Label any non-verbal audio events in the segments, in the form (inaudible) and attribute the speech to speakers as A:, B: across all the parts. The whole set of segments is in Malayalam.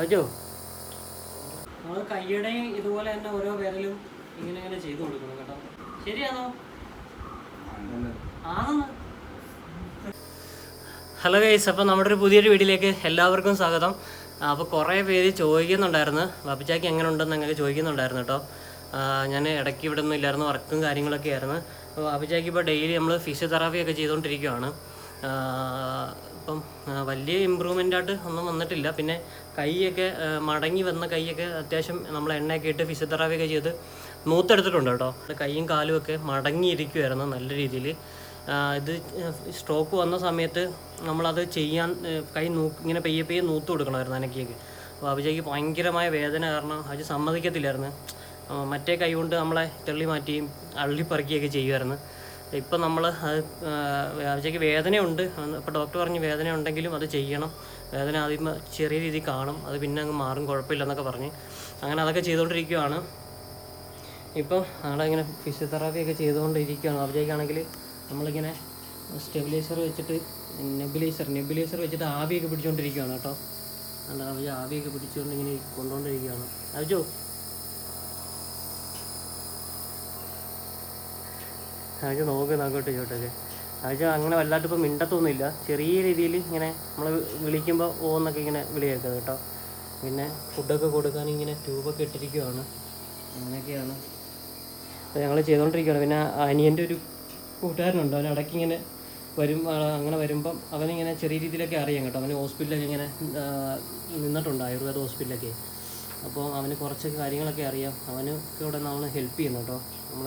A: അജോ നമ്മൾ കയ്യുടെയും ഇതുപോലെ തന്നെ ഓരോ വിരലും ഇങ്ങനെ ഇങ്ങനെ ചെയ്തു കൊടുക്കണം കേട്ടോ. ശരിയാണോ? ആണെന്ന് ഹലോ ഗൈസ് അപ്പോൾ നമ്മുടെ ഒരു പുതിയൊരു വീഡിയോയിലേക്ക് എല്ലാവർക്കും സ്വാഗതം. അപ്പോൾ കുറേ പേര് ചോദിക്കുന്നുണ്ടായിരുന്നു ബാബുച്ചാക്ക് എങ്ങനെ ഉണ്ടെന്ന് അങ്ങനെ ചോദിക്കുന്നുണ്ടായിരുന്നു കേട്ടോ. ഞാൻ ഇടയ്ക്ക് ഇവിടെ ഒന്നും ഇല്ലായിരുന്നു വർക്കും കാര്യങ്ങളൊക്കെ ആയിരുന്നു. അപ്പോൾ ബാബുച്ചാക്ക് ഇപ്പോൾ ഡെയിലി നമ്മൾ ഫിസിയോതെറാപ്പി ഒക്കെ ചെയ്തുകൊണ്ടിരിക്കുകയാണ് ആ, വലിയ ഇമ്പ്രൂവ്മെന്റ് ആയിട്ട് ഒന്നും വന്നിട്ടില്ല. പിന്നെ കൈയൊക്കെ മടങ്ങി വന്ന കൈയൊക്കെ അത്യാവശ്യം നമ്മൾ എണ്ണയൊക്കെ ഇട്ട് ഫിസിയോതെറാപ്പി ഒക്കെ ചെയ്ത് നൂത്തെടുത്തിട്ടുണ്ട് കേട്ടോ. കൈയും കാലും ഒക്കെ മടങ്ങിയിരിക്കുമായിരുന്നു നല്ല രീതിയിൽ ഇത് സ്ട്രോക്ക് വന്ന സമയത്ത് നമ്മളത് ചെയ്യാൻ കൈ നൂ ഇങ്ങനെ പെയ്യെ പെയ്യെ നൂത്ത് കൊടുക്കണമായിരുന്നു അനക്കിയൊക്കെ. അപ്പോൾ അഭിജയ്ക്ക് ഭയങ്കരമായ വേദന കാരണം അത് സമ്മതിക്കത്തില്ലായിരുന്നു. മറ്റേ കൈ കൊണ്ട് നമ്മളെ തള്ളി മാറ്റിയും അള്ളിപ്പറക്കുകയൊക്കെ ചെയ്യുമായിരുന്നു ഇപ്പം നമ്മൾ അത് അഭിജയ്ക്ക് വേദനയുണ്ട്. അപ്പോൾ ഡോക്ടർ പറഞ്ഞു വേദന ഉണ്ടെങ്കിലും അത് ചെയ്യണം. വേദന ആദ്യം ചെറിയ രീതിയിൽ കാണും. അത് പിന്നെ അങ്ങ് മാറും. കുഴപ്പമില്ലെന്നൊക്കെ പറഞ്ഞ്. അങ്ങനെ അതൊക്കെ ചെയ്തുകൊണ്ടിരിക്കുകയാണ് ഇപ്പോൾ ആളിങ്ങനെ ഫിസിയോതെറാപ്പി ഒക്കെ ചെയ്തുകൊണ്ടിരിക്കുകയാണ് അവജയ്ക്കാണെങ്കിൽ നമ്മളിങ്ങനെ സ്റ്റെബിലൈസർ വെച്ചിട്ട് നെബിലൈസർ നെബിലൈസർ വെച്ചിട്ട് ആവിയൊക്കെ പിടിച്ചുകൊണ്ടിരിക്കുകയാണ് കേട്ടോ. അല്ല അഭിജ ആവിയൊക്കെ പിടിച്ചുകൊണ്ട് ഇങ്ങനെ കൊണ്ടുകൊണ്ടിരിക്കുകയാണ് അഭിജോ ആഴ്ച നോക്ക് നോക്കട്ടെ ചോട്ടൊക്കെ ആഴ്ച അങ്ങനെ വല്ലാണ്ട് ഇപ്പം മിണ്ടത്തൊന്നുമില്ല. ചെറിയ രീതിയിൽ ഇങ്ങനെ നമ്മൾ വിളിക്കുമ്പോൾ ഓന്നൊക്കെ ഇങ്ങനെ വിളിയേക്കുന്നത് കേട്ടോ. പിന്നെ ഫുഡൊക്കെ കൊടുക്കാൻ ഇങ്ങനെ ട്യൂബൊക്കെ ഇട്ടിരിക്കുവാണ്. അങ്ങനെയൊക്കെയാണ്. അപ്പോൾ ഞങ്ങൾ ചെയ്തുകൊണ്ടിരിക്കുകയാണ് പിന്നെ അനിയന്റെ ഒരു കൂട്ടുകാരനുണ്ട്. അവൻ ഇടയ്ക്ക് ഇങ്ങനെ വരും അങ്ങനെ വരുമ്പം അവനിങ്ങനെ ചെറിയ രീതിയിലൊക്കെ അറിയാം കേട്ടോ. അവന് ഹോസ്പിറ്റലൊക്കെ ഇങ്ങനെ നിന്നിട്ടുണ്ട് ആയുർവേദ ഹോസ്പിറ്റലൊക്കെ. അപ്പോൾ അവന് കുറച്ച് കാര്യങ്ങളൊക്കെ അറിയാം. അവനൊക്കെ ഇവിടെ നമ്മൾ ഹെൽപ്പ് ചെയ്യുന്നു കേട്ടോ. നമ്മൾ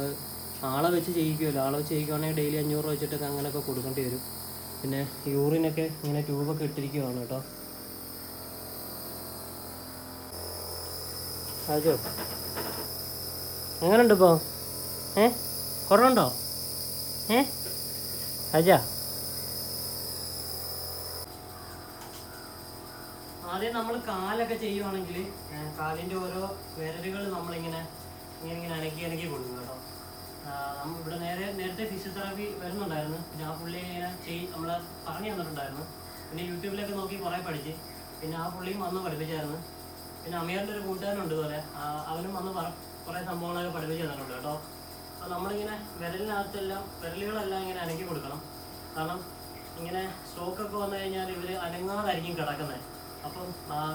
A: ആളെ വെച്ച് ചെയ്യിക്കുമല്ലോ. ആളെ വെച്ച് ചെയ്യിക്കുവാണെങ്കിൽ ഡെയിലി അഞ്ഞൂറ് വെച്ചിട്ടൊക്കെ അങ്ങനെയൊക്കെ കൊടുക്കേണ്ടി വരും. പിന്നെ യൂറിനൊക്കെ ഇങ്ങനെ ട്യൂബൊക്കെ ഇട്ടിരിക്കുവാണ് കേട്ടോ. അജോ എങ്ങനെയുണ്ട് ഇപ്പോൾ ഏ? കുറവുണ്ടോ? ഏ? അജ ആദ്യം നമ്മൾ കാലൊക്കെ ചെയ്യുവാണെങ്കിൽ കാലിന്റെ ഓരോ വിരലുകൾ നമ്മളിങ്ങനെ ഇങ്ങനെ ഇങ്ങനെ അനക്കി അനക്കി കൊടുക്കും കേട്ടോ. ഇവിടെ നേരെ നേരത്തെ ഫിസിയോതെറാപ്പി വരുന്നുണ്ടായിരുന്നു. പിന്നെ ആ പുള്ളി ഇങ്ങനെ ചെയ് നമ്മൾ പറഞ്ഞു തന്നിട്ടുണ്ടായിരുന്നു. പിന്നെ യൂട്യൂബിലൊക്കെ നോക്കി കുറേ പഠിച്ച്. പിന്നെ ആ പുള്ളിയും വന്ന് പഠിപ്പിച്ചായിരുന്നു. പിന്നെ അമീറിന്റെ ഒരു കൂട്ടുകാരനുണ്ട് പോലെ അവനും വന്ന് കുറേ സംഭവങ്ങളൊക്കെ പഠിപ്പിച്ച് തന്നിട്ടുണ്ട് കേട്ടോ. അപ്പോൾ നമ്മളിങ്ങനെ വിരലിനകത്തെല്ലാം വിരലുകളെല്ലാം ഇങ്ങനെ അനക്കി കൊടുക്കണം. കാരണം ഇങ്ങനെ സ്ട്രോക്കൊക്കെ വന്നു കഴിഞ്ഞാൽ ഇവർ അനങ്ങാതായിരിക്കും കിടക്കുന്നത് അപ്പം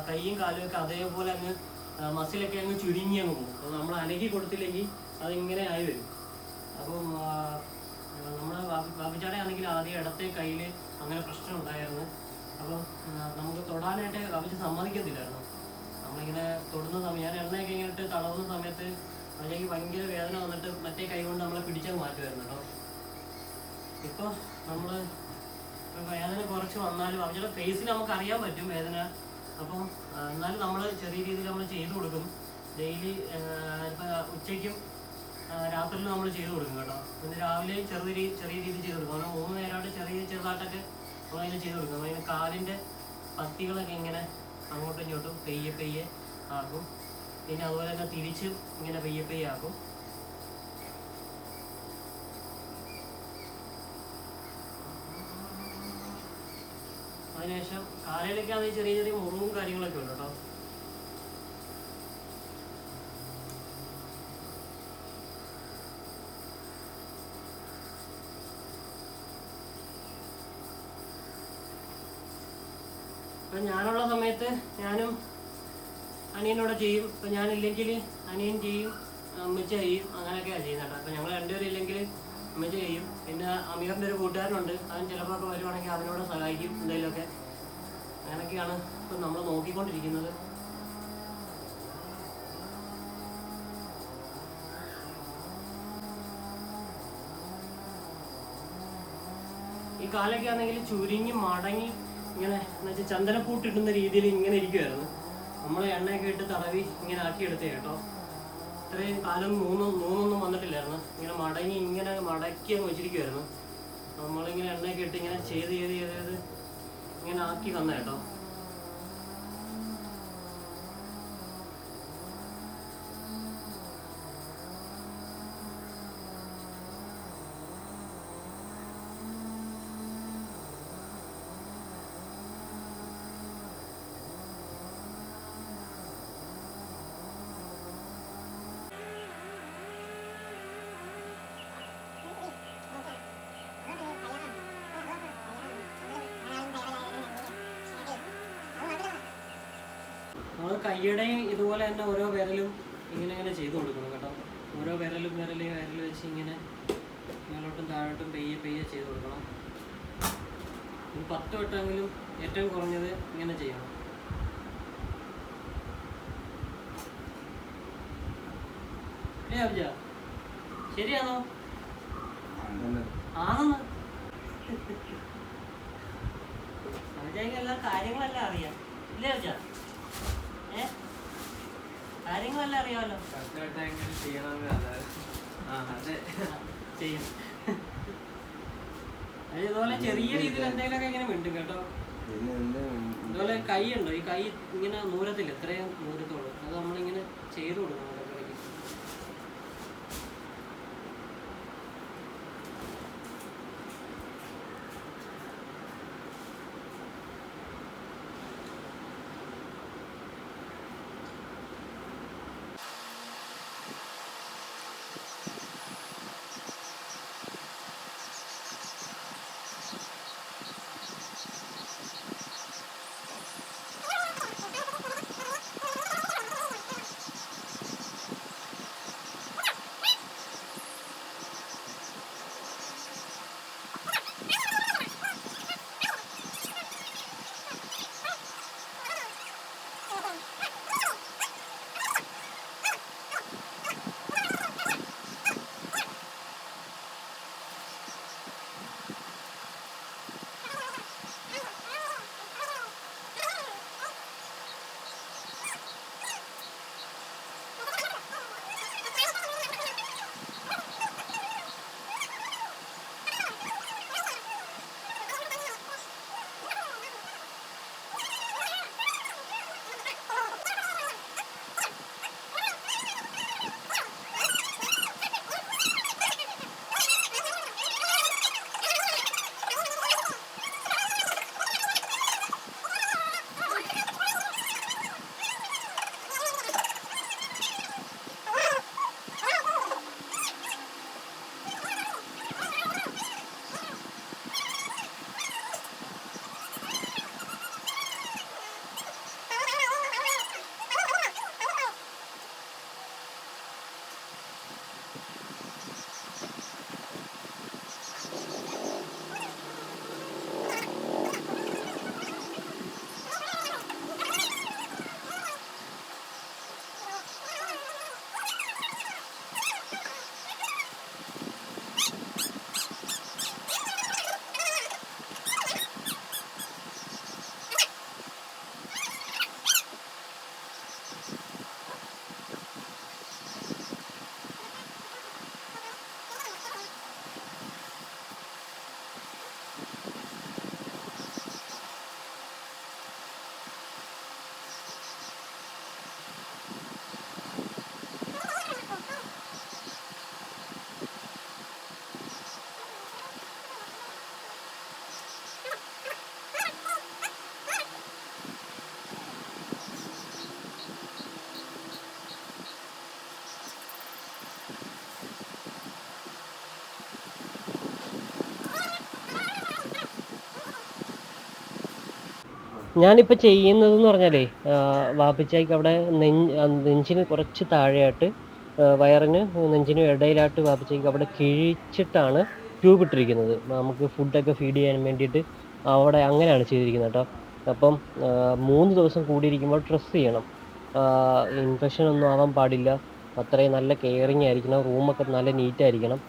A: കൈയും കാലും ഒക്കെ അതേപോലെ അങ്ങ് മസിലൊക്കെ അങ്ങ് ചുരുങ്ങി അങ്ങ് പോകും. അപ്പോൾ നമ്മൾ അനക്കി കൊടുത്തില്ലെങ്കിൽ അതിങ്ങനെ ആയി വരും. അപ്പം നമ്മുടെ ബാബിച്ചാടെ ആണെങ്കിൽ ആദ്യം ഇടത്തെ കയ്യിൽ അങ്ങനെ പ്രശ്നം ഉണ്ടായിരുന്നു അപ്പം നമുക്ക് തൊടാനായിട്ട് ബാബുജി സമ്മതിക്കത്തില്ലായിരുന്നു. നമ്മളിങ്ങനെ തൊടുന്ന സമയം ഞാൻ എണ്ണയൊക്കെ ഇങ്ങനെ തടവുന്ന സമയത്ത് അല്ലെങ്കിൽ ഭയങ്കര വേദന വന്നിട്ട് മറ്റേ കൈ കൊണ്ട് നമ്മളെ പിടിച്ചത് മാറ്റുമായിരുന്നു കേട്ടോ. ഇപ്പോൾ നമ്മൾ വേദന കുറച്ച് വന്നാലും അവരുടെ ഫേസിൽ നമുക്ക് അറിയാൻ പറ്റും വേദന. അപ്പം എന്നാലും നമ്മൾ ചെറിയ രീതിയിൽ നമ്മൾ ചെയ്തു കൊടുക്കും. ഡെയിലി ഇപ്പം ഉച്ചയ്ക്കും ആ, രാത്രിയിലും നമ്മൾ ചെയ്തു കൊടുക്കും കേട്ടോ. പിന്നെ രാവിലെ ചെറിയ ചെറിയ രീതിയിൽ ചെയ്തു കൊടുക്കും. കാരണം മൂന്ന് നേരമായിട്ട് ചെറിയ ചെറുതായിട്ടൊക്കെ നമ്മളിങ്ങനെ ചെയ്തു കൊടുക്കും. അതിന് കാലിന്റെ പത്തികളൊക്കെ ഇങ്ങനെ അങ്ങോട്ടും ഇങ്ങോട്ടും പെയ്യെ പെയ്യെ ആക്കും. പിന്നെ അതുപോലെ തന്നെ തിരിച്ച് ഇങ്ങനെ പെയ്യെ പെയ്യെ ആക്കും. അതിനുശേഷം കാലയിലൊക്കെ ആണെങ്കിൽ ചെറിയ ചെറിയ മുറിവും കാര്യങ്ങളൊക്കെ ഉണ്ട് കേട്ടോ. അപ്പം ഞാനുള്ള സമയത്ത് ഞാനും അനിയനോടെ ചെയ്യും. ഇപ്പം ഞാനില്ലെങ്കിൽ അനിയൻ ചെയ്യും അമ്മച്ച ചെയ്യും അങ്ങനെയൊക്കെയാണ് ചെയ്യുന്നത് അപ്പം ഞങ്ങൾ രണ്ടുപേരും ഇല്ലെങ്കിൽ അമ്മച്ച ചെയ്യും. പിന്നെ അമീറിന്റെ ഒരു കൂട്ടുകാരനുണ്ട്. അവൻ ചിലപ്പോൾ ഒക്കെ വരുവാണെങ്കിൽ അവനോട് സഹായിക്കും എന്തെങ്കിലുമൊക്കെ. അങ്ങനെയൊക്കെയാണ് ഇപ്പം നമ്മൾ നോക്കിക്കൊണ്ടിരിക്കുന്നത്. ഈ കാലൊക്കെ ആണെങ്കിൽ ചുരുങ്ങി മടങ്ങി ഇങ്ങനെ എന്നുവെച്ചാൽ ചന്ദനപ്പൂട്ടിടുന്ന രീതിയിൽ ഇങ്ങനെ ഇരിക്കുമായിരുന്നു നമ്മൾ എണ്ണയൊക്കെ ഇട്ട് തടവി ഇങ്ങനെ ആക്കിയെടുത്തേ കേട്ടോ. ഇത്രയും കാലം മൂന്നും മൂന്നൊന്നും വന്നിട്ടില്ലായിരുന്നു. ഇങ്ങനെ മടങ്ങി ഇങ്ങനെ മടക്കി അങ്ങ് വെച്ചിരിക്കുമായിരുന്നു നമ്മളിങ്ങനെ എണ്ണയൊക്കെ ഇട്ട് ഇങ്ങനെ ചെയ്ത് ചെയ്ത് ചെയ്ത് ചെയ്ത് ഇങ്ങനെ ആക്കി വന്ന കേട്ടോ.
B: കയ്യുടെയും ഇതുപോലെ തന്നെ ഓരോ വിരലും ഇങ്ങനെ ഇങ്ങനെ ചെയ്തു കൊടുക്കണം കേട്ടോ. ഓരോ വിരലും വിരൽ വിരൽ വെച്ച് ഇങ്ങനെ മേലോട്ടും താഴോട്ടും പെയ്യെ പെയ്യെ ചെയ്ത് കൊടുക്കണം. ഒരു പത്ത് വട്ടമെങ്കിലും ഏറ്റവും കുറഞ്ഞത് ഇങ്ങനെ ചെയ്യണം. ശരിയാണോ? ആണെന്ന്. അബ്ജയ്ക്ക് എല്ലാ കാര്യങ്ങളെല്ലാം അറിയാം. ഇല്ലേ അബ്ജ ഏ? കാര്യങ്ങളെല്ലാം അറിയാമല്ലോ ചെയ്യും. ഇതുപോലെ ചെറിയ രീതിയിൽ എന്തെങ്കിലുമൊക്കെ ഇങ്ങനെ മിണ്ടും കേട്ടോ. ഇതുപോലെ കൈ ഉണ്ടോ? ഈ കൈ ഇങ്ങനെ നൂരത്തില്ല ഇത്രയും നൂരത്തോളൂ. അത് നമ്മളിങ്ങനെ ചെയ്തു കൊടുക്കണം. ഞാനിപ്പോൾ ചെയ്യുന്നതെന്ന് പറഞ്ഞാലേ വാപ്പിച്ചായിക്ക് അവിടെ നെഞ്ച് നെഞ്ചിന് കുറച്ച് താഴെയായിട്ട് വയറിന് നെഞ്ചിനും ഇടയിലായിട്ട് വാപ്പിച്ചായിക്ക് അവിടെ കിഴിച്ചിട്ടാണ് ട്യൂബ് ഇട്ടിരിക്കുന്നത്. നമുക്ക് ഫുഡൊക്കെ ഫീഡ് ചെയ്യാൻ വേണ്ടിയിട്ട് അവിടെ അങ്ങനെയാണ് ചെയ്തിരിക്കുന്നത് കേട്ടോ. അപ്പം മൂന്ന് ദിവസം കൂടിയിരിക്കുമ്പോൾ ഡ്രസ്സ് ചെയ്യണം. ഇൻഫെക്ഷൻ ഒന്നും ആവാൻ പാടില്ല. അത്രയും നല്ല കെയറിങ് ആയിരിക്കണം. റൂമൊക്കെ നല്ല നീറ്റ് ആയിരിക്കണം.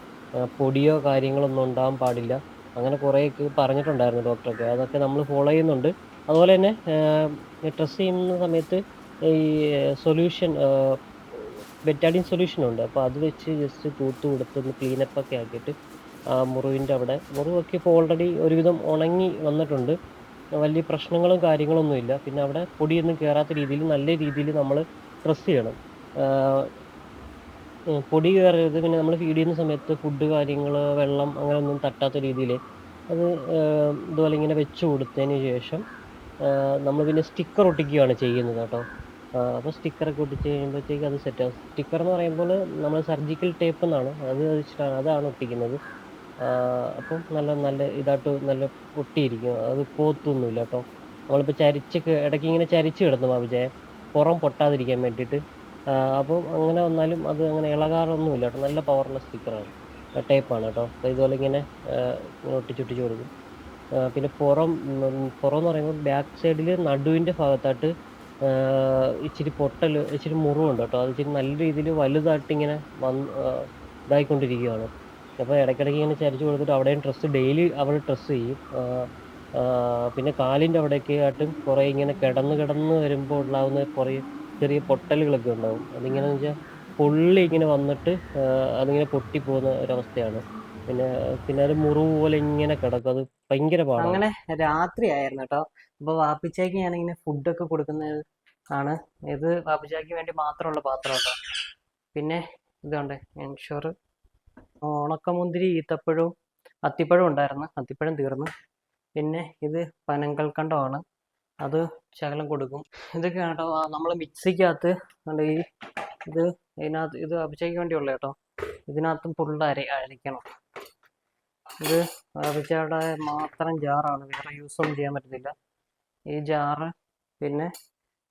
B: പൊടിയോ കാര്യങ്ങളൊന്നും ഉണ്ടാവാൻ പാടില്ല. അങ്ങനെ കുറേയൊക്കെ പറഞ്ഞിട്ടുണ്ടായിരുന്നു ഡോക്ടറൊക്കെ. അതൊക്കെ നമ്മൾ ഫോളോ ചെയ്യുന്നുണ്ട്. അതുപോലെ തന്നെ ഡ്രസ്സ് ചെയ്യുന്ന സമയത്ത് ഈ സൊല്യൂഷൻ ബെറ്റാഡിൻ സൊല്യൂഷൻ ഉണ്ട്. അപ്പോൾ അത് വെച്ച് ജസ്റ്റ് തൂത്ത് കൊടുത്തൊന്ന് ക്ലീനപ്പ് ഒക്കെ ആക്കിയിട്ട് ആ മുറിവിന്റെ അവിടെ മുറിവൊക്കെ ഇപ്പോൾ ഓൾറെഡി ഒരുവിധം ഉണങ്ങി വന്നിട്ടുണ്ട്. വലിയ പ്രശ്നങ്ങളും കാര്യങ്ങളൊന്നും ഇല്ല. പിന്നെ അവിടെ പൊടിയൊന്നും കയറാത്ത രീതിയിൽ നല്ല രീതിയിൽ നമ്മൾ ഡ്രസ്സ് ചെയ്യണം. പൊടി കയറരുത് പിന്നെ നമ്മൾ ഫീഡ് ചെയ്യുന്ന സമയത്ത് ഫുഡ് കാര്യങ്ങൾ വെള്ളം അങ്ങനെയൊന്നും തട്ടാത്ത രീതിയിൽ അത് ഇതുപോലെ ഇങ്ങനെ വെച്ച് കൊടുത്തതിന് ശേഷം നമ്മൾ പിന്നെ സ്റ്റിക്കർ ഒട്ടിക്കുകയാണ് ചെയ്യുന്നത് കേട്ടോ. അപ്പോൾ സ്റ്റിക്കറൊക്കെ ഒട്ടിച്ച് കഴിയുമ്പോഴത്തേക്ക് അത് സെറ്റാകും സ്റ്റിക്കർ എന്ന് പറയുമ്പോൾ നമ്മൾ സർജിക്കൽ ടേപ്പ് എന്നാണ്. അത് വെച്ചിട്ടാണ് അതാണ് ഒട്ടിക്കുന്നത്. അപ്പോൾ അപ്പം നല്ല നല്ല ഇതായിട്ട് നല്ല ഒട്ടിയിരിക്കും. അത് പോത്തൊന്നുമില്ല കേട്ടോ. നമ്മളിപ്പോൾ ചരിച്ചൊക്കെ ഇടയ്ക്ക് ഇങ്ങനെ ചരിച്ച് കിടന്നു ബാബുജയെ
A: പുറം പൊട്ടാതിരിക്കാൻ വേണ്ടിയിട്ട്. അപ്പോൾ അങ്ങനെ വന്നാലും അത് അങ്ങനെ ഇളകാറൊന്നുമില്ല കേട്ടോ. നല്ല പവറുള്ള സ്റ്റിക്കറാണ് ടേപ്പാണ് കേട്ടോ. അപ്പോൾ ഇതുപോലെ ഇങ്ങനെ ഒട്ടിച്ചൊട്ടിച്ച് കൊടുക്കും. പിന്നെ പുറം പുറം എന്ന് പറയുമ്പോൾ ബാക്ക് സൈഡിൽ നടുവിന്റെ ഭാഗത്തായിട്ട് ഇച്ചിരി പൊട്ടൽ ഇച്ചിരി മുറിവുണ്ട് കേട്ടോ. അത് ഇച്ചിരി നല്ല രീതിയിൽ വലുതായിട്ട് ഇങ്ങനെ വന്ന് ഇതായിക്കൊണ്ടിരിക്കുകയാണ്. അപ്പോൾ ഇടയ്ക്കിടയ്ക്ക് ഇങ്ങനെ ചരിച്ച് കൊടുത്തിട്ട് അവിടെയും ഡ്രസ്സ് ഡെയിലി അവിടെ ഡ്രസ്സ് ചെയ്യും. പിന്നെ കാലിന്റെ അവിടെയൊക്കെ ആയിട്ടും കുറേ ഇങ്ങനെ കിടന്ന് കിടന്ന് വരുമ്പോൾ ഉണ്ടാകുന്ന കുറേ ചെറിയ പൊട്ടലുകളൊക്കെ ഉണ്ടാകും അതിങ്ങനെ വെച്ചാൽ പൊള്ളി ഇങ്ങനെ വന്നിട്ട് അതിങ്ങനെ പൊട്ടിപ്പോകുന്ന ഒരവസ്ഥയാണ്. പിന്നെ പിന്നെ അത് മുറിവ് പോലെ ഇങ്ങനെ കിടക്കും. അത് ഭയങ്കര അങ്ങനെ രാത്രി ആയിരുന്നു കേട്ടോ അപ്പോൾ വാപ്പിച്ചയ്ക്ക് ഞാനിങ്ങനെ ഫുഡൊക്കെ കൊടുക്കുന്നത് ആണ്. ഇത് വാപ്പിച്ചയ്ക്ക് വേണ്ടി മാത്രമുള്ള പാത്രം കേട്ടോ പിന്നെ ഇതുണ്ട് എൻഷുർ ഉണക്കമുന്തിരി ഈത്തപ്പഴവും അത്തിപ്പഴവും ഉണ്ടായിരുന്നു. അത്തിപ്പഴം തീർന്നു. പിന്നെ ഇത് പനങ്കൽക്കണ്ടമാണ് അത് ശകലം കൊടുക്കും. ഇതൊക്കെയാണ് കേട്ടോ നമ്മൾ മിക്സിക്കകത്ത് ഈ ഇത് ഇതിനകത്ത് ഇത് അഭിഷേക്ക് വേണ്ടിയുള്ള കേട്ടോ. ഇതിനകത്തും ഫുള്ള് അര അരയ്ക്കണം ഇത് അഭിച്ചയുടെ മാത്രം ജാറാണ് വേറെ യൂസ് ഒന്നും ചെയ്യാൻ പറ്റത്തില്ല ഈ ജാറ് പിന്നെ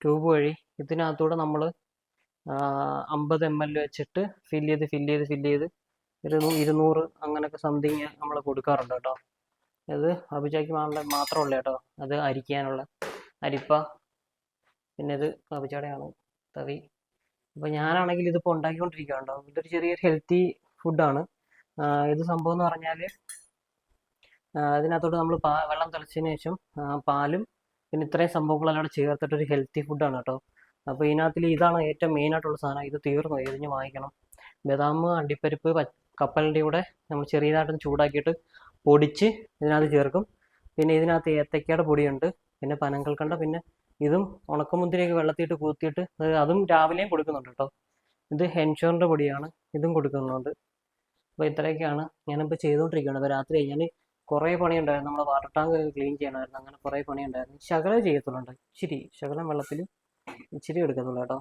A: ട്യൂബ് വഴി ഇതിനകത്തൂടെ നമ്മൾ അമ്പത് എം എൽ വെച്ചിട്ട് ഫില്ല് ചെയ്ത് ഫില്ല് ചെയ്ത് ഫില്ല് ചെയ്ത് ഒരു ഇരുന്നൂറ് അങ്ങനെയൊക്കെ സംതിങ് നമ്മൾ കൊടുക്കാറുണ്ട് കേട്ടോ. ഇത് അഭിജയ്ക്ക് മാത്രമുള്ള കേട്ടോ. അത് അരിക്കാനുള്ള അരിപ്പ പിന്നെ ഇത് അഭിചാടയാണ് തവി. അപ്പോൾ ഞാനാണെങ്കിൽ ഇതിപ്പോൾ ഉണ്ടാക്കിക്കൊണ്ടിരിക്കുകയാണ് കേട്ടോ. ഇതൊരു ചെറിയൊരു ഹെൽത്തി ഫുഡാണ് ഇത് സംഭവം എന്ന് പറഞ്ഞാൽ ഇതിനകത്തോട്ട് നമ്മൾ പാ വെള്ളം തിളച്ചതിന് ശേഷം പാലും പിന്നെ ഇത്രയും സംഭവങ്ങളെല്ലാം കൂടെ ചേർത്തിട്ട് ഒരു ഹെൽത്തി ഫുഡാണ് കേട്ടോ. അപ്പോൾ ഇതിനകത്തിൽ ഇതാണ് ഏറ്റവും മെയിനായിട്ടുള്ള സാധനം. ഇത് തീർന്നു എരിഞ്ഞ് വാങ്ങിക്കണം. ബദാം അണ്ടിപ്പരിപ്പ് കപ്പലിന്റെ കൂടെ നമ്മൾ ചെറിയതായിട്ടൊന്ന് ചൂടാക്കിയിട്ട് പൊടിച്ച് ഇതിനകത്ത് ചേർക്കും. പിന്നെ ഇതിനകത്ത് ഏത്തക്കയുടെ പൊടിയുണ്ട് പിന്നെ പനങ്കൽക്കണ്ട പിന്നെ ഇതും ഉണക്കമുന്തിരിയൊക്കെ വെള്ളത്തിയിട്ട് കൂത്തിയിട്ട് അതും രാവിലെയും കൊടുക്കുന്നുണ്ട് കേട്ടോ. ഇത് ഹെൻഷോറിന്റെ പൊടിയാണ് ഇതും കൊടുക്കുന്നുണ്ട്. അപ്പോൾ ഇത്രയൊക്കെയാണ് ഞാനിപ്പോൾ ചെയ്തുകൊണ്ടിരിക്കുകയാണ് രാത്രി ഞാൻ കുറേ പണിയുണ്ടായിരുന്നു. നമ്മുടെ വാട്ടർ ടാങ്ക് ക്ലീൻ ചെയ്യണമായിരുന്നു. അങ്ങനെ കുറേ പണിയുണ്ടായിരുന്നു. ശകലം ചെയ്യത്തുള്ളുണ്ട് ഇച്ചിരി ശകലം വെള്ളത്തിൽ ഇച്ചിരി എടുക്കത്തുള്ളൂ കേട്ടോ.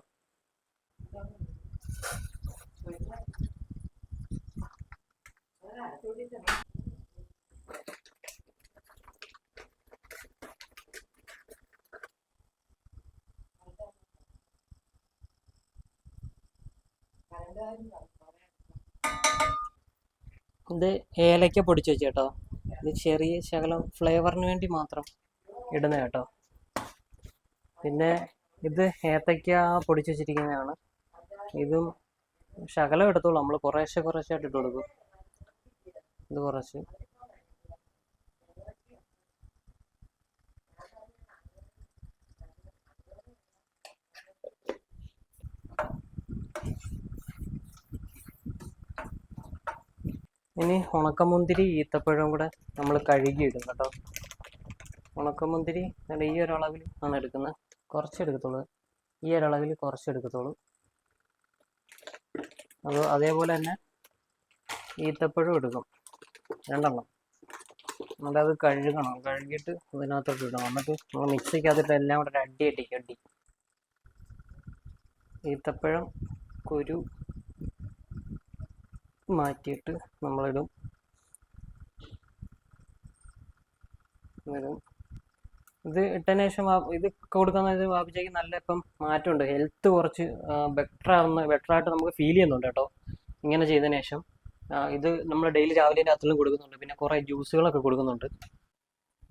A: ഇത് ഏലയ്ക്ക പൊടിച്ച് വെച്ച് കേട്ടോ ഇത് ചെറിയ ശകലം ഫ്ലേവറിന് വേണ്ടി മാത്രം ഇടുന്ന കേട്ടോ. പിന്നെ ഇത് ഏത്തയ്ക്ക പൊടിച്ച് വെച്ചിരിക്കുന്നതാണ്. ഇതും ശകലം എടുത്തോളൂ. നമ്മൾ കുറേശ്ശെ കുറേശ്ശെ ആയിട്ട് ഇട്ട് കൊടുക്കും. ഇത് കുറച്ച്. ഇനി ഉണക്കമുന്തിരി ഈത്തപ്പഴവും കൂടെ നമ്മൾ കഴുകി ഇടും കേട്ടോ. ഉണക്കമുന്തിരി ഈ ഒരളവിൽ ആണ് എടുക്കുന്നത്. കുറച്ചെടുക്കത്തുള്ളൂ ഈ ഒരളവിൽ കുറച്ചെടുക്കത്തുള്ളൂ അത് അതേപോലെ തന്നെ ഈത്തപ്പഴം എടുക്കും. രണ്ടെണ്ണം. എന്നിട്ട് അത് കഴുകണം. കഴുകിയിട്ട് അതിനകത്തോട്ട് ഇടണം. എന്നിട്ട് നമ്മൾ മിക്സിക്കകത്തിട്ട് എല്ലാം കൂടെ അടി അടിക്കും അടി. ഈത്തപ്പഴം കുരു മാറ്റിയിട്ട് നമ്മളിടും. വരും. ഇത് ഇട്ടതിന് ശേഷം ഇത് കൊടുക്കുന്നത് വാപ്പിച്ചേക്ക് നല്ല ഇപ്പം മാറ്റമുണ്ട്. ഹെൽത്ത് കുറച്ച് ബെറ്റർ ആവുന്ന ബെറ്റർ ആയിട്ട് നമുക്ക് ഫീൽ ചെയ്യുന്നുണ്ട് കേട്ടോ. ഇങ്ങനെ ചെയ്തതിന് ശേഷം. ഇത് നമ്മൾ ഡെയിലി രാവിലെ രാത്രിയിലും കൊടുക്കുന്നുണ്ട്. പിന്നെ കുറേ ജ്യൂസുകളൊക്കെ കൊടുക്കുന്നുണ്ട്.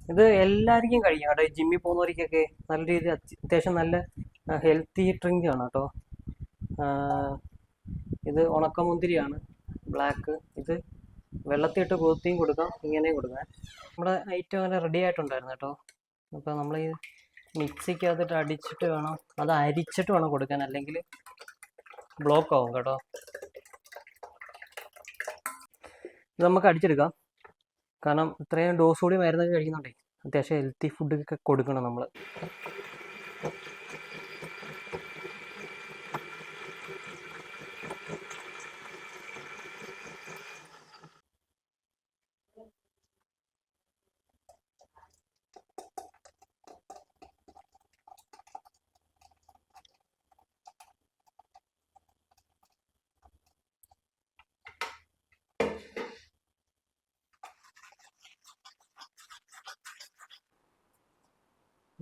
A: ഇത് എല്ലാവർക്കും കഴിക്കാം കേട്ടോ. ജിമ്മിൽ പോകുന്നവർക്കൊക്കെ നല്ല രീതിയിൽ അത്യ- അത്യാവശ്യം നല്ല ഹെൽത്തി ഡ്രിങ്ക് ആണ് കേട്ടോ. ഇത് ഉണക്കമുന്തിരിയാണ്. ബ്ലാക്ക് ഇത് വെള്ളത്തിട്ട് കൊത്തിയും കൊടുക്കാം ഇങ്ങനെയും കൊടുക്കാം. നമ്മുടെ ഐറ്റം അങ്ങനെ റെഡി ആയിട്ടുണ്ടായിരുന്നു കേട്ടോ. അപ്പോൾ നമ്മൾ ഈ മിക്സിക്കകത്തിട്ട് അടിച്ചിട്ട് വേണം അത് അരിച്ചിട്ട് വേണം കൊടുക്കാൻ. അല്ലെങ്കിൽ ബ്ലോക്ക് ആവും കേട്ടോ. ഇത് നമുക്ക് അടിച്ചെടുക്കാം. കാരണം ഇത്രയും ഡോസ് കൂടി മരുന്നൊക്കെ കഴിക്കുന്നുണ്ടേ. അത്യാവശ്യം ഹെൽത്തി ഫുഡൊക്കെ കൊടുക്കണം നമ്മൾ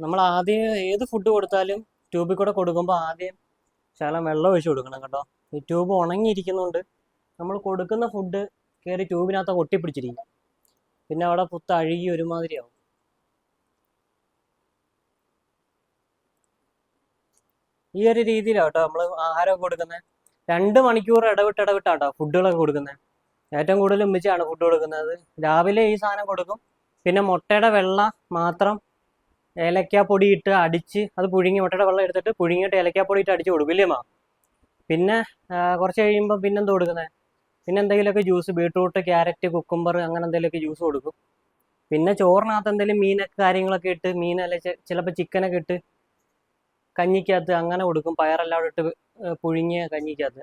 A: നമ്മൾ ആദ്യം ഏത് ഫുഡ് കൊടുത്താലും ട്യൂബിൽ കൂടെ കൊടുക്കുമ്പോൾ ആദ്യം ശകലം വെള്ളം ഒഴിച്ച് കൊടുക്കണം കേട്ടോ. ഈ ട്യൂബ് ഉണങ്ങിയിരിക്കുന്നതുകൊണ്ട് നമ്മൾ കൊടുക്കുന്ന ഫുഡ് കയറി ട്യൂബിനകത്ത് ഒട്ടിപ്പിടിച്ചിരിക്കും. പിന്നെ അവിടെ പുത്ത് അഴുകി ഒരുമാതിരിയാവും. ഈ ഒരു രീതിയിലാണ് കേട്ടോ നമ്മൾ ആഹാരമൊക്കെ കൊടുക്കുന്നത് രണ്ട് മണിക്കൂർ ഇടവിട്ട് ഇടവിട്ടാട്ടോ ഫുഡുകളൊക്കെ കൊടുക്കുന്നത് ഏറ്റവും കൂടുതൽ ഉമ്മിച്ചാണ് ഫുഡ് കൊടുക്കുന്നത്. രാവിലെ ഈ സാധനം കൊടുക്കും. പിന്നെ മുട്ടയുടെ വെള്ള മാത്രം ഏലക്കാപ്പൊടി ഇട്ട് അടിച്ച് അത് പുഴുങ്ങി മുട്ടയുടെ വെള്ളം എടുത്തിട്ട് പുഴുങ്ങിയിട്ട് ഏലക്കാപ്പൊടി ഇട്ട് അടിച്ച് കൊടുക്കും ഇല്ലേ മാ? പിന്നെ കുറച്ച് കഴിയുമ്പോൾ പിന്നെന്ത് കൊടുക്കുന്നത് പിന്നെ എന്തെങ്കിലുമൊക്കെ ജ്യൂസ് ബീട്രൂട്ട് ക്യാരറ്റ് കുക്കുംബർ അങ്ങനെ എന്തെങ്കിലുമൊക്കെ ജ്യൂസ് കൊടുക്കും. പിന്നെ ചോറിനകത്ത് എന്തെങ്കിലും മീനൊക്കെ കാര്യങ്ങളൊക്കെ ഇട്ട് മീൻ അല്ല ചിലപ്പോൾ ചിക്കനൊക്കെ ഇട്ട് കഞ്ഞിക്കകത്ത് അങ്ങനെ കൊടുക്കും പയറെല്ലാം ഇട്ട് പുഴുങ്ങിയ കഞ്ഞിക്കകത്ത്.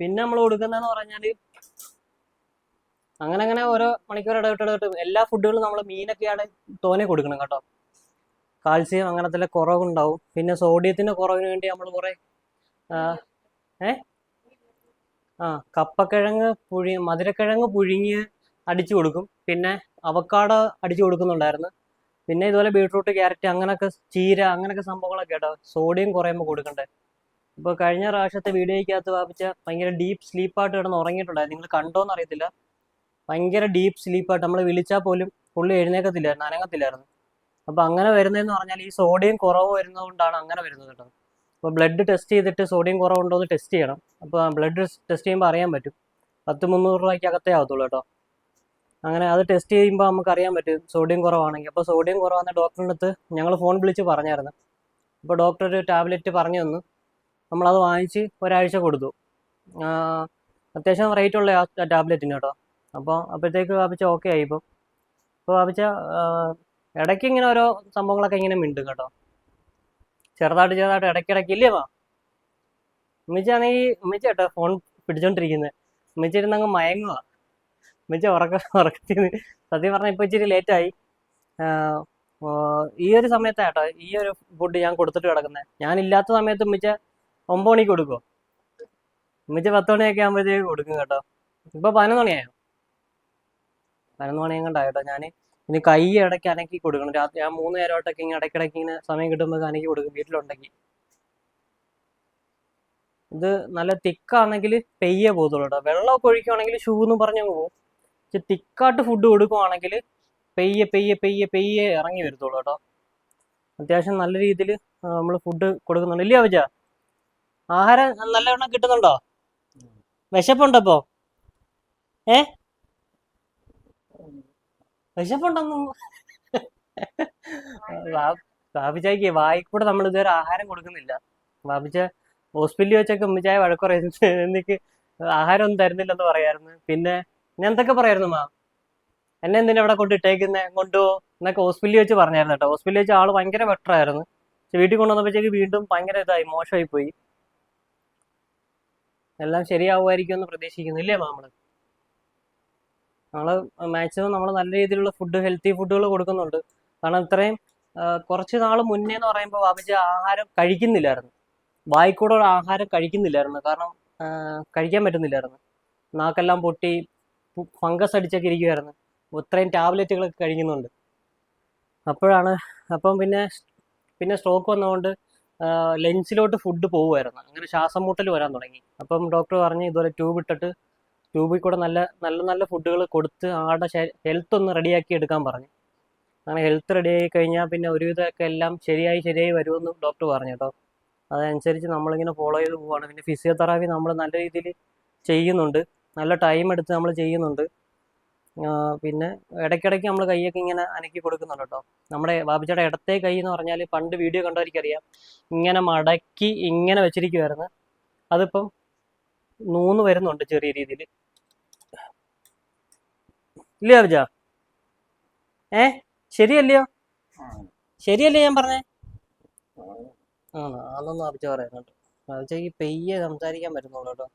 A: പിന്നെ നമ്മൾ കൊടുക്കുന്നതെന്ന് പറഞ്ഞാൽ അങ്ങനെ അങ്ങനെ ഓരോ മണിക്കൂർ ഇടവിട്ട് ഇടവിട്ട് എല്ലാ ഫുഡുകളും നമ്മൾ മീനൊക്കെയാണ് തോനെ കൊടുക്കണം കേട്ടോ. കാൽസ്യം അങ്ങനത്തെ കുറവുണ്ടാവും. പിന്നെ സോഡിയത്തിന്റെ കുറവിന് വേണ്ടി നമ്മൾ കുറെ ഏ? ആ കപ്പക്കിഴങ്ങ് പുഴി മധുരക്കിഴങ്ങ് പുഴുങ്ങി അടിച്ചു കൊടുക്കും. പിന്നെ അവക്കാട അടിച്ചു കൊടുക്കുന്നുണ്ടായിരുന്നു. പിന്നെ ഇതുപോലെ ബീട്രൂട്ട് ക്യാരറ്റ് അങ്ങനൊക്കെ ചീര അങ്ങനൊക്കെ സംഭവങ്ങളൊക്കെ കേട്ടോ. സോഡിയം കുറയുമ്പോൾ കൊടുക്കണ്ടേ? ഇപ്പോൾ കഴിഞ്ഞ പ്രാവശ്യത്തെ വീഡിയോയ്ക്കകത്ത് വാപ്പിച്ച ഭയങ്കര ഡീപ്പ് സ്ലീപ്പായിട്ട് കിടന്ന് ഉറങ്ങിയിട്ടുണ്ടായിരുന്നു. നിങ്ങൾ കണ്ടോന്ന് അറിയത്തില്ല ഭയങ്കര ഡീപ്പ് സ്ലീപ്പായിട്ട്. നമ്മൾ വിളിച്ചാൽ പോലും പുള്ളി എഴുന്നേക്കത്തില്ലായിരുന്നു അനങ്ങത്തില്ലായിരുന്നു. അപ്പോൾ അങ്ങനെ വരുന്നതെന്ന് പറഞ്ഞാൽ ഈ സോഡിയം കുറവ് വരുന്നതുകൊണ്ടാണ് അങ്ങനെ വരുന്നത് കേട്ടോ. അപ്പോൾ ബ്ലഡ് ടെസ്റ്റ് ചെയ്തിട്ട് സോഡിയം കുറവുണ്ടോ എന്ന് ടെസ്റ്റ് ചെയ്യണം. അപ്പോൾ ബ്ലഡ് ടെസ്റ്റ് ചെയ്യുമ്പോൾ അറിയാൻ പറ്റും. പത്ത് മുന്നൂറ് രൂപയ്ക്ക് അകത്തേ ആവത്തുള്ളൂ കേട്ടോ. അങ്ങനെ അത് ടെസ്റ്റ് ചെയ്യുമ്പോൾ നമുക്ക് അറിയാൻ പറ്റും സോഡിയം കുറവാണെങ്കിൽ. അപ്പോൾ സോഡിയം കുറവാണെന്ന് ഡോക്ടറിന്റെ അടുത്ത് ഞങ്ങൾ ഫോൺ വിളിച്ച് പറഞ്ഞായിരുന്നു. അപ്പോൾ ഡോക്ടർ ഒരു ടാബ്ലറ്റ് പറഞ്ഞു തന്നു. നമ്മളത് വാങ്ങിച്ച് ഒരാഴ്ച കൊടുത്തു. അത്യാവശ്യം റേറ്റ് ഉള്ള ആ ടാബ്ലറ്റിന് കേട്ടോ. അപ്പോൾ അപ്പോഴത്തേക്ക് വാപ്പിച്ച ഓക്കെ ആയി ഇപ്പം. ഇപ്പോൾ വാപ്പിച്ച ഇടയ്ക്ക് ഇങ്ങനെ ഓരോ സംഭവങ്ങളൊക്കെ ഇങ്ങനെ മിണ്ടും കേട്ടോ. ചെറുതായിട്ട് ചെറുതായിട്ട് ഇടയ്ക്കിടയ്ക്ക് ഇല്ലേ മാ ഉമ്മച്ചാണെങ്കിൽ ഉമ്മച്ച കേട്ടോ ഫോൺ പിടിച്ചോണ്ടിരിക്കുന്നത് ഉമ്മച്ച ഇരുന്നങ്ങ് മയങ്ങുക ഉമ്മച്ച ഉറക്ക ഉറക്കത്തിൽ സത്യം പറഞ്ഞാൽ ഇപ്പോൾ ഇച്ചിരി ലേറ്റായി ഈ ഒരു സമയത്താണ് കേട്ടോ ഈ ഒരു ഫുഡ് ഞാൻ കൊടുത്തിട്ട് കിടക്കുന്നത് ഞാൻ ഇല്ലാത്ത സമയത്ത് ഉമ്മച്ച ഒമ്പത് മണിക്ക് കൊടുക്കുമോ ഉമ്മച്ച പത്ത് മണിയൊക്കെ ആകുമ്പോഴത്തേക്ക് കൊടുക്കും കേട്ടോ. ഇപ്പൊ പതിനൊന്ന് മണിയായോ? പതിനൊന്ന് മണിയും കണ്ടായോ ഞാൻ ഇനി കൈ ഇടയ്ക്ക് അനക്കി കൊടുക്കണം. രാത്രി ആ മൂന്ന് നേരമായിട്ടൊക്കെ ഇങ്ങനെ ഇടയ്ക്കിടയ്ക്ക് ഇങ്ങനെ സമയം കിട്ടുമ്പോൾ അനക്കി കൊടുക്കും. വീട്ടിലുണ്ടെങ്കിൽ. ഇത് നല്ല തിക്കാണെങ്കിൽ പെയ്യേ പോകത്തുള്ളൂ കേട്ടോ. വെള്ളമൊക്കെ ഒഴിക്കുവാണെങ്കിൽ ഷൂ എന്ന് പറഞ്ഞങ്ങ് പോകും പക്ഷെ തിക്കായിട്ട് ഫുഡ് കൊടുക്കുവാണെങ്കിൽ പെയ്യെ പെയ്യെ പെയ്യെ പെയ്യെ ഇറങ്ങി വരത്തുള്ളൂ കേട്ടോ. അത്യാവശ്യം നല്ല രീതിയിൽ നമ്മൾ ഫുഡ് കൊടുക്കുന്നുണ്ട്. ഇല്ലയോ അവജ? ആഹാരം നല്ലവണ്ണം കിട്ടുന്നുണ്ടോ? വിശപ്പുണ്ടപ്പോ ഏ? വിശപ്പുണ്ടെന്നും ബാബിച്ചായിക്ക് വായിക്കൂടെ നമ്മൾ ഇതുവരെ ആഹാരം കൊടുക്കുന്നില്ല. ബാബിച്ച ഹോസ്പിറ്റലിൽ വെച്ചൊക്കെ ഉമ്മിച്ചായ വഴക്ക് പറയുന്നത് എനിക്ക് ആഹാരം ഒന്നും തരുന്നില്ലെന്ന് പറയായിരുന്നു. പിന്നെ ഞാൻ എന്തൊക്കെ പറയായിരുന്നു മാം? എന്നെ എന്തിനാ ഇവിടെ കൊണ്ടിട്ടേക്കുന്നേ കൊണ്ടുപോ എന്നൊക്കെ ഹോസ്പിറ്റലിൽ വെച്ച് പറഞ്ഞായിരുന്നു കേട്ടോ. ഹോസ്പിറ്റലിൽ വെച്ച് ആൾ ഭയങ്കര ബെറ്റർ ആയിരുന്നു പക്ഷെ വീട്ടിൽ കൊണ്ടുവന്നപ്പോഴത്തേക്ക് വീണ്ടും ഭയങ്കര ഇതായി മോശമായി പോയി എല്ലാം ശരിയാവുമായിരിക്കും എന്ന് പ്രതീക്ഷിക്കുന്നു ഇല്ലേ മാമൾ നമ്മൾ മാക്സിമം നമ്മൾ നല്ല രീതിയിലുള്ള ഫുഡ് ഹെൽത്തി ഫുഡുകൾ കൊടുക്കുന്നുണ്ട്. കാരണം ഇത്രയും കുറച്ച് നാൾ മുന്നേ എന്ന് പറയുമ്പോൾ വാപ്പിച്ച ആഹാരം കഴിക്കുന്നില്ലായിരുന്നു. വായിക്കൂടെ ആഹാരം കഴിക്കുന്നില്ലായിരുന്നു. കാരണം കഴിക്കാൻ പറ്റുന്നില്ലായിരുന്നു. നാക്കെല്ലാം പൊട്ടി ഫംഗസ് അടിച്ചൊക്കെ ഇരിക്കുമായിരുന്നു ഇത്രയും ടാബ്ലറ്റുകളൊക്കെ കഴിക്കുന്നുണ്ട്. അപ്പോഴാണ് അപ്പം പിന്നെ പിന്നെ സ്ട്രോക്ക് വന്നതുകൊണ്ട് ലെൻസിലോട്ട് ഫുഡ് പോകുമായിരുന്നു അങ്ങനെ ശ്വാസം മുട്ടൽ വരാൻ തുടങ്ങി. അപ്പം ഡോക്ടർ പറഞ്ഞ് ഇതുപോലെ ട്യൂബ് ഇട്ടിട്ട് ട്യൂബിൽ കൂടെ നല്ല നല്ല നല്ല ഫുഡുകൾ കൊടുത്ത് ആളുടെ ഹെൽത്ത് ഒന്ന് റെഡിയാക്കി എടുക്കാൻ പറഞ്ഞു. അങ്ങനെ ഹെൽത്ത് റെഡി ആയി കഴിഞ്ഞാൽ പിന്നെ ഒരുവിധമൊക്കെ എല്ലാം ശരിയായി ശരിയായി വരുമെന്ന് ഡോക്ടർ പറഞ്ഞു കേട്ടോ അതനുസരിച്ച് നമ്മളിങ്ങനെ ഫോളോ ചെയ്ത് പോവാണ്. പിന്നെ ഫിസിയോതെറാപ്പി നമ്മൾ നല്ല രീതിയിൽ ചെയ്യുന്നുണ്ട്. നല്ല ടൈം എടുത്ത് നമ്മൾ ചെയ്യുന്നുണ്ട്. പിന്നെ ഇടയ്ക്കിടയ്ക്ക് നമ്മൾ കൈയൊക്കെ ഇങ്ങനെ അനക്കി കൊടുക്കുന്നുണ്ട് കേട്ടോ നമ്മുടെ ബാബിച്ചയുടെ ഇടത്തെ കൈ എന്ന് പറഞ്ഞാൽ പണ്ട് വീഡിയോ കണ്ടവർക്കറിയാം ഇങ്ങനെ മടക്കി ഇങ്ങനെ വെച്ചിരിക്കുമായിരുന്നു അതിപ്പം നൂന്ന് വരുന്നുണ്ട് ചെറിയ രീതിയിൽ. ഇല്ലയോ അബ്ജ ഏ? ശരിയല്ലയോ? ശരിയല്ലേ ഞാൻ പറഞ്ഞേ? ആണോ അതൊന്നും ബാബിച്ച പറയുന്നുണ്ട്. ബാബിച്ചയ്ക്ക് പെയ്യെ സംസാരിക്കാൻ പറ്റുന്നുള്ളൂ കേട്ടോ.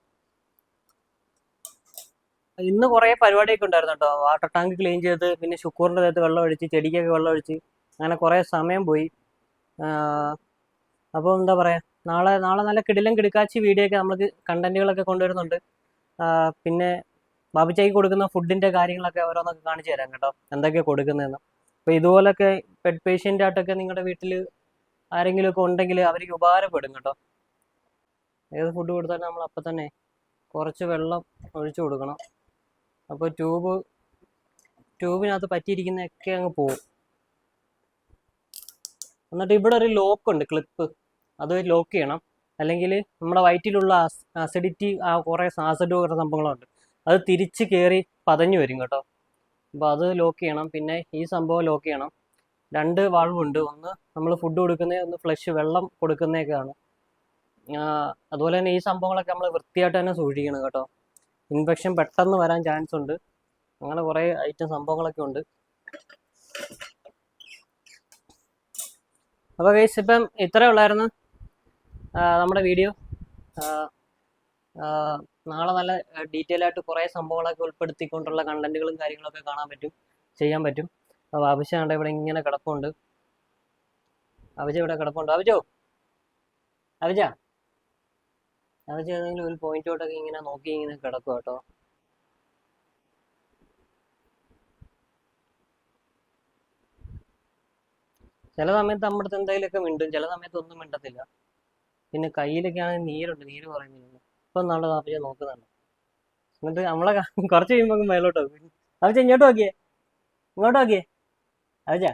A: ഇന്ന് കുറേ പരിപാടിയൊക്കെ ഉണ്ടായിരുന്നു കേട്ടോ. വാട്ടർ ടാങ്ക് ക്ലീൻ ചെയ്ത് പിന്നെ ശുക്കൂറിന്റെ അകത്ത് വെള്ളം ഒഴിച്ച് ചെടിക്കൊക്കെ വെള്ളം ഒഴിച്ച് അങ്ങനെ കുറേ സമയം പോയി. അപ്പോൾ എന്താ പറയുക നാളെ നാളെ നല്ല കിടിലം കിടക്കാച്ചി വീഡിയോ ഒക്കെ നമുക്ക് കണ്ടന്റുകളൊക്കെ കൊണ്ടുവരുന്നുണ്ട്. പിന്നെ ബാബുച്ചായിക്ക് കൊടുക്കുന്ന ഫുഡിന്റെ കാര്യങ്ങളൊക്കെ ഓരോന്നൊക്കെ കാണിച്ചു തരാം കേട്ടോ. എന്തൊക്കെയാണ് കൊടുക്കുന്നതെന്ന്. അപ്പൊ ഇതുപോലൊക്കെ പെറ്റ് പേഷ്യന്റ് ആയിട്ടൊക്കെ നിങ്ങളുടെ വീട്ടിൽ ആരെങ്കിലും ഒക്കെ ഉണ്ടെങ്കിൽ അവർക്ക് ഉപകാരപ്പെടും കേട്ടോ. ഏത് ഫുഡ് കൊടുത്താലും നമ്മൾ അപ്പം തന്നെ കുറച്ച് വെള്ളം ഒഴിച്ചു കൊടുക്കണം. അപ്പോൾ ട്യൂബ് ട്യൂബിനകത്ത് പറ്റിയിരിക്കുന്നതൊക്കെ അങ്ങ് പോവും. എന്നിട്ട് ഇവിടെ ഒരു ലോക്ക് ഉണ്ട് ക്ലിപ്പ് അത് ലോക്ക് ചെയ്യണം. അല്ലെങ്കിൽ നമ്മുടെ വയറ്റിലുള്ള അസിഡിറ്റി ആ കുറേ ആസിഡ് കുറേ സംഭവങ്ങളുണ്ട് അത് തിരിച്ച് കയറി പതഞ്ഞു വരും കേട്ടോ. അപ്പോൾ അത് ലോക്ക് ചെയ്യണം. പിന്നെ ഈ സംഭവം ലോക്ക് ചെയ്യണം. രണ്ട് വാൾവുണ്ട് ഒന്ന് നമ്മൾ ഫുഡ് കൊടുക്കുന്ന ഒന്ന് ഫ്ലഷ് വെള്ളം കൊടുക്കുന്നതൊക്കെയാണ് അതുപോലെ തന്നെ ഈ സംഭവങ്ങളൊക്കെ നമ്മൾ വൃത്തിയായിട്ട് തന്നെ സൂക്ഷിക്കണം കേട്ടോ. ഇൻഫെക്ഷൻ പെട്ടെന്ന് വരാൻ ചാൻസ് ഉണ്ട്. അങ്ങനെ കുറേ ഐറ്റം സംഭവങ്ങളൊക്കെ ഉണ്ട്. അപ്പോൾ ഗൈസ് ഇപ്പം ഇത്രേ ഉള്ളായിരുന്നു നമ്മുടെ വീഡിയോ നാളെ നല്ല ഡീറ്റെയിൽ ആയിട്ട് കുറേ സംഭവങ്ങളൊക്കെ ഉൾപ്പെടുത്തിക്കൊണ്ടുള്ള കണ്ടന്റുകളും കാര്യങ്ങളൊക്കെ കാണാൻ പറ്റും ചെയ്യാൻ പറ്റും. അപ്പോൾ ആവശ്യമുണ്ട് ഇവിടെ ഇങ്ങനെ കിടപ്പുണ്ട്. അഭിജ ഇവിടെ കിടപ്പുണ്ട്. അഭിജോ? അഭിജ? അഭിജ ഏതെങ്കിലും ഒരു പോയിന്റോട്ടൊക്കെ ഇങ്ങനെ നോക്കി ഇങ്ങനെ കിടക്കും കേട്ടോ. ചില സമയത്ത് നമ്മുടെ എന്തെങ്കിലുമൊക്കെ മിണ്ടും ചില സമയത്ത് ഒന്നും മിണ്ടത്തില്ല. പിന്നെ കയ്യിലൊക്കെ ആണെങ്കിൽ നീരുണ്ട് നീര് പറയുന്നില്ല ഇപ്പം നാളെ അപ്പച്ച നോക്കുന്നുണ്ട് എന്നിട്ട് നമ്മളെ (laughs) കുറച്ച് കഴിയുമ്പോൾ മേലോട്ട് നോക്കും. അവച്ച ഇങ്ങോട്ട് നോക്കിയേ. ഇങ്ങോട്ട് നോക്കിയേ. അവച്ച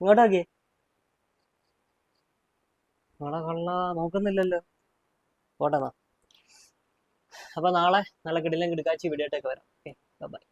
A: ഇങ്ങോട്ട് നോക്കിയേ. നാളെ കൊള്ള നോക്കുന്നില്ലല്ലോ. പോട്ടെന്നാ അപ്പൊ നാളെ നല്ല കിടിലും കിടക്കാച്ചി വീഡിയോട്ടേക്ക് വരാം. Okay bye